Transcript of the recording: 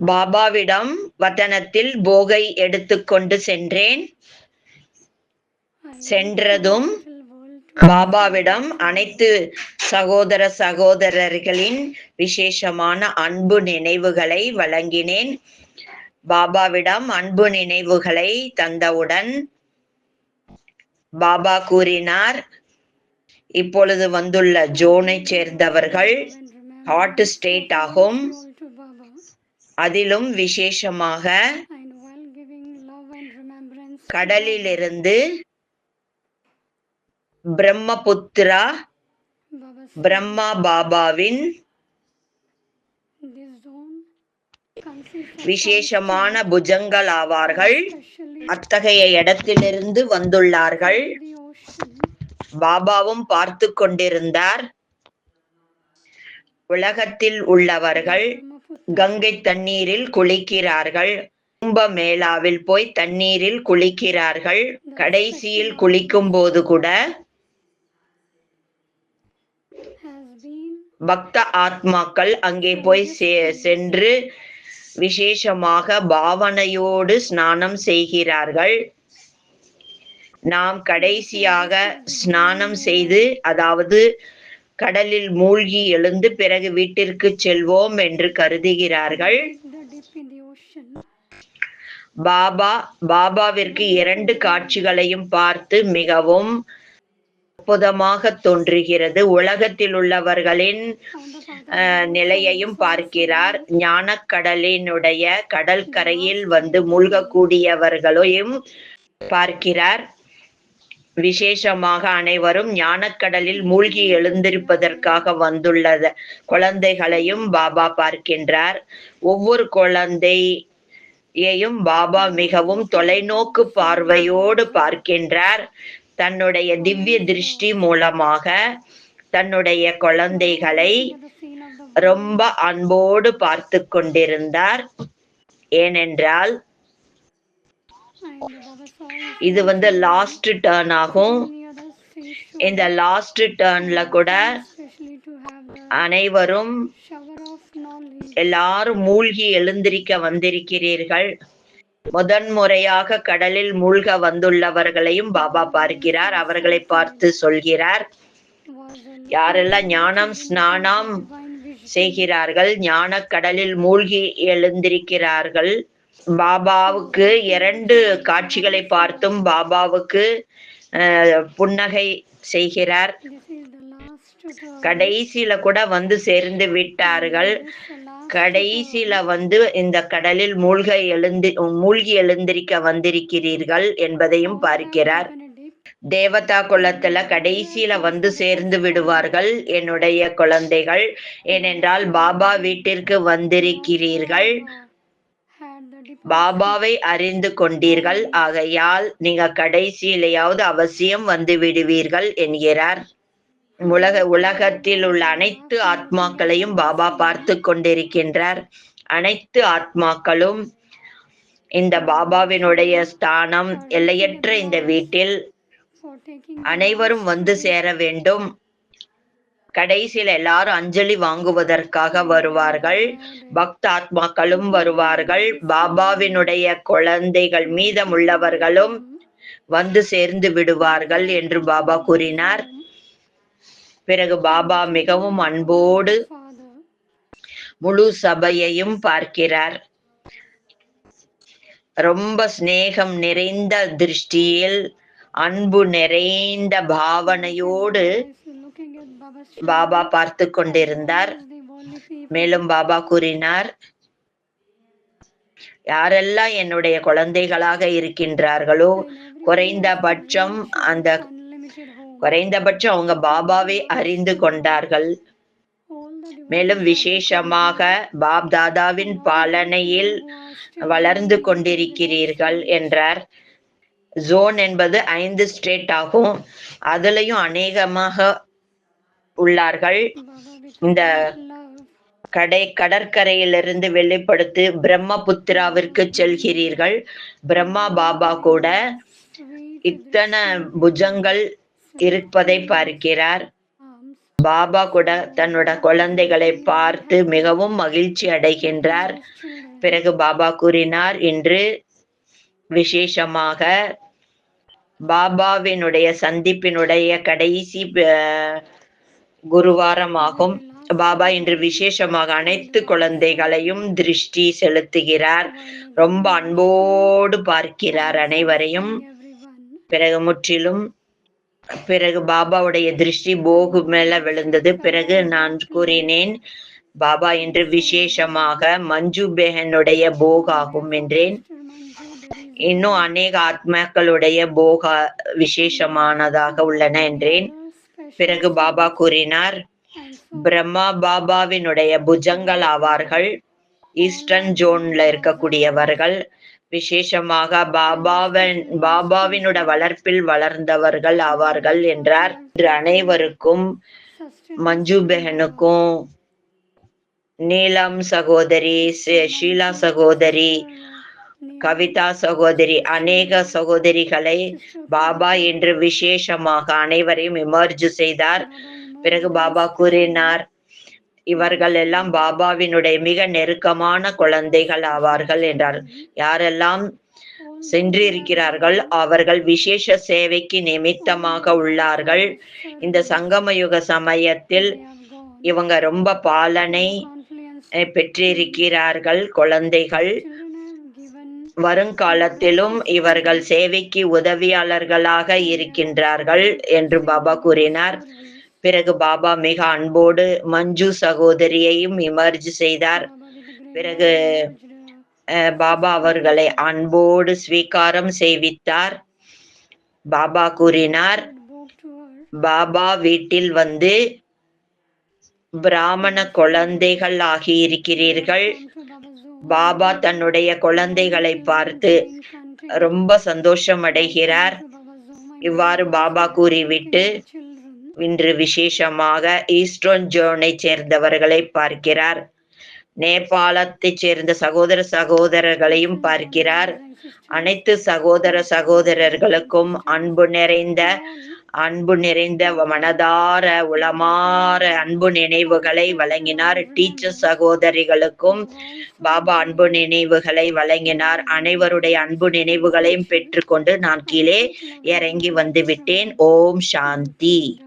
பாபாவிடம் வதனத்தில் போகை எடுத்துக்கொண்டு சென்றேன். சென்றதும் பாபாவிடம் அனைத்து சகோதர சகோதரர்களின் விசேஷமான அன்பு நினைவுகளை வழங்கினேன். பாபாவிடம் அன்பு நினைவுகளை தந்தவுடன் பாபா கூறினார் இப்பொழுது வந்துள்ள ஜோனை சேர்ந்தவர்கள் ஹாட் ஸ்டேட் ஆகும். அதிலும் விசேஷமாக கடலிலிருந்து பிரம்மபுத்திரா பிரம்மா பாபாவின் விசேஷமான புஜங்கள் ஆவார்கள் அத்தகைய இடத்திலிருந்து வந்துள்ளார்கள். பாபாவும் பார்த்து கொண்டிருந்தார். உலகத்தில் உள்ளவர்கள் கங்கை தண்ணீரில் குளிக்கிறார்கள். கும்ப மேளாவில் போய் தண்ணீரில் குளிக்கிறார்கள். கடைசியில் குளிக்கும் போது கூட பக்த ஆத்மாக்கள் அங்கே போய் செ- சென்று விசேஷமாக பாவனையோடு ஸ்நானம் செய்கிறார்கள். நாம் கடைசியாக ஸ்நானம் செய்து அதாவது கடலில் மூழ்கி எழுந்து பிறகு வீட்டிற்கு செல்வோம் என்று கருதுகிறார்கள். பாபா பாபாவிற்கு இரண்டு காட்சிகளையும் பார்த்து மிகவும் அற்புதமாக தோன்றுகிறது. உலகத்தில் உள்ளவர்களின் நிலையையும் பார்க்கிறார். ஞானக்கடலினுடைய கடற்கரையில் வந்து மூழ்கக்கூடியவர்களையும் பார்க்கிறார். விசேஷமாக அனைவரும் ஞானக்கடலில் மூழ்கி எழுந்திருப்பதற்காக வந்துள்ளத. குழந்தைகளையும் பாபா பார்க்கின்றார். ஒவ்வொரு குழந்தையையும் பாபா மிகவும் தொலைநோக்கு பார்வையோடு பார்க்கின்றார். தன்னுடைய திவ்ய திருஷ்டி மூலமாக தன்னுடைய குழந்தைகளை ரொம்ப அன்போடு பார்த்து கொண்டிருந்தார். ஏனென்றால் இது வந்து லாஸ்ட் டர்ன் ஆகும். இந்த லாஸ்ட் டர்ன்ல கூட அனைவரும் எல்லாரும் மூழ்கி எழுந்திருக்க வந்திருக்கிறீர்கள். முதன் முறையாக கடலில் மூழ்க வந்துள்ளவர்களையும் பாபா பார்க்கிறார். அவர்களை பார்த்து சொல்கிறார் யாரெல்லாம் ஞானம் ஸ்நானம் செய்கிறார்கள் ஞான கடலில் மூழ்கி எழுந்திருக்கிறார்கள் பாபாவுக்கு இரண்டு காட்சிகளை பார்த்தும் பாபாவுக்கு புன்னகை செய்கிறார். கடைசியில கூட வந்து சேர்ந்து விட்டார்கள். கடைசியில வந்து இந்த கடலில் மூழ்க எழுந்து மூழ்கி எழுந்திருக்க வந்திருக்கிறீர்கள் என்பதையும் பார்க்கிறார். தேவதா குலத்துல கடைசியில வந்து சேர்ந்து விடுவார்கள் என்னுடைய குழந்தைகள். ஏனென்றால் பாபா வீட்டிற்கு வந்திருக்கிறீர்கள். பாபாவை அறிந்து கொண்டீர்கள். ஆகையால் நீங்க கடைசியிலேயாவது அவசியம் வந்து விடுவீர்கள் என்கிறார். உலக உலகத்தில் உள்ள அனைத்து ஆத்மாக்களையும் பாபா பார்த்து கொண்டிருக்கின்றார். அனைத்து ஆத்மாக்களும் இந்த பாபாவினுடைய ஸ்தானம் எல்லையற்ற இந்த வீட்டில் அனைவரும் வந்து சேர வேண்டும். கடைசியில் எல்லாரும் அஞ்சலி வாங்குவதற்காக வருவார்கள். பக்த ஆத்மாக்களும் வருவார்கள். பாபாவினுடைய குழந்தைகள் மீதமுள்ளவர்களும் வந்து சேர்ந்து விடுவார்கள் என்று பாபா கூறினார். பிறகு பாபா மிகவும் அன்போடு முழு சபையையும் பார்க்கிறார். ரொம்ப சிநேகம் நிறைந்த திருஷ்டியில் அன்பு நிறைந்த பாவனையோடு பாபா பார்த்து கொண்டிருந்தார் மேலும் பாபா கூறினார் யாரெல்லாம் என்னுடைய குழந்தைகளாக இருக்கின்றார்களோ குறைந்தபட்சம் அந்த குறைந்தபட்சம் அவங்க பாபாவை அறிந்து கொண்டார்கள். மேலும் விசேஷமாக பாப் தாதாவின் பாலனையில் வளர்ந்து கொண்டிருக்கிறீர்கள் என்றார். ஜோன் என்பது ஐந்து ஸ்டேட் ஆகும். அதுலயும் அநேகமாக உள்ளார்கள். இந்த கடை கடற்கரையிலிருந்து வெளிப்படுத்தி பிரம்மபுத்திராவிற்கு செல்கிறீர்கள். பிரம்மா பாபா கூட இத்தனை புஜங்கள் இருப்பதை பார்க்கிறார். பாபா கூட தன்னோட குழந்தைகளை பார்த்து மிகவும் மகிழ்ச்சி அடைகின்றார். பிறகு பாபா கூறினார் இன்று விசேஷமாக பாபாவினுடைய சந்திப்பினுடைய கடைசி குருவாரமாகும். பாபா இன்று விசேஷமாக அனைத்து குழந்தைகளையும் திருஷ்டி செலுத்துகிறார். ரொம்ப அன்போடு பார்க்கிறார் அனைவரையும். பிறகு முற்றிலும் பிறகு பாபாவுடைய திருஷ்டி போகு மேல விழுந்தது. பிறகு நான் கூறினேன் பாபா இன்று விசேஷமாக மஞ்சு பேகனுடைய போகாகும் என்றேன். இன்னும் அநேக ஆத்மாக்களுடைய போகா விசேஷமானதாக உள்ளன என்றேன். பிறகு பாபா கூறினார் பிரம்மா பாபாவினுடைய புஜங்கள் ஆவார்கள் ஈஸ்டர்ன் ஜோன்ல இருக்கக்கூடியவர்கள். விசேஷமாக பாபாவின் பாபாவினோட வளர்ப்பில் வளர்ந்தவர்கள் ஆவார்கள் என்றார். அனைவருக்கும் மஞ்சு பெஹனுக்கும் நீலம் சகோதரி ஷீலா சகோதரி கவிதா சகோதரி அநேக சகோதரிகளை பாபா என்று விசேஷமாக அனைவரையும் இமர்ஜ் செய்தார். பிறகு பாபா கூறினார் இவர்கள் எல்லாம் பாபாவினுடைய மிக நெருக்கமான குழந்தைகள் ஆவார்கள் என்றார். யாரெல்லாம் சென்றிருக்கிறார்கள் அவர்கள் விசேஷ சேவைக்கு நிமித்தமாக உள்ளார்கள். இந்த சங்கமயுக சமயத்தில் இவங்க ரொம்ப பாலனை அஹ், பெற்றிருக்கிறார்கள் குழந்தைகள். வருங்காலத்திலும் இவர்கள் சேவைக்கு உதவியாளர்களாக இருக்கின்றார்கள் என்று பாபா கூறினார். பிறகு பாபா மிக அன்போடு மஞ்சு சகோதரியையும் இமர்ஜ் செய்தார். பிறகு பாபா அவர்களை அன்போடு ஸ்வீகாரம் செய்வித்தார். பாபா கூறினார் பாபா வீட்டில் வந்து பிராமண குழந்தைகள் ஆகியிருக்கிறீர்கள். பாபா தன்னுடைய குழந்தைகளை பார்த்து ரொம்ப சந்தோஷம் அடைகிறார் இவ்வாறு பாபா கூறிவிட்டு இன்று விசேஷமாக ஈஸ்டர்ன் ஜோனை சேர்ந்தவர்களை பார்க்கிறார். நேபாளத்தைச் சேர்ந்த சகோதர சகோதரர்களையும் பார்க்கிறார். அனைத்து சகோதர சகோதரர்களுக்கும் அன்பு நிறைந்த அன்பு நிறைந்த மனதார உளமாற அன்பு நினைவுகளை வழங்கினார் டீச்சர் சகோதரிகளுக்கும். பாபா அன்பு நினைவுகளை வழங்கினார். அனைவருடைய அன்பு நினைவுகளையும் பெற்றுக்கொண்டு நான் கீழே இறங்கி வந்து விட்டேன் ஓம் சாந்தி.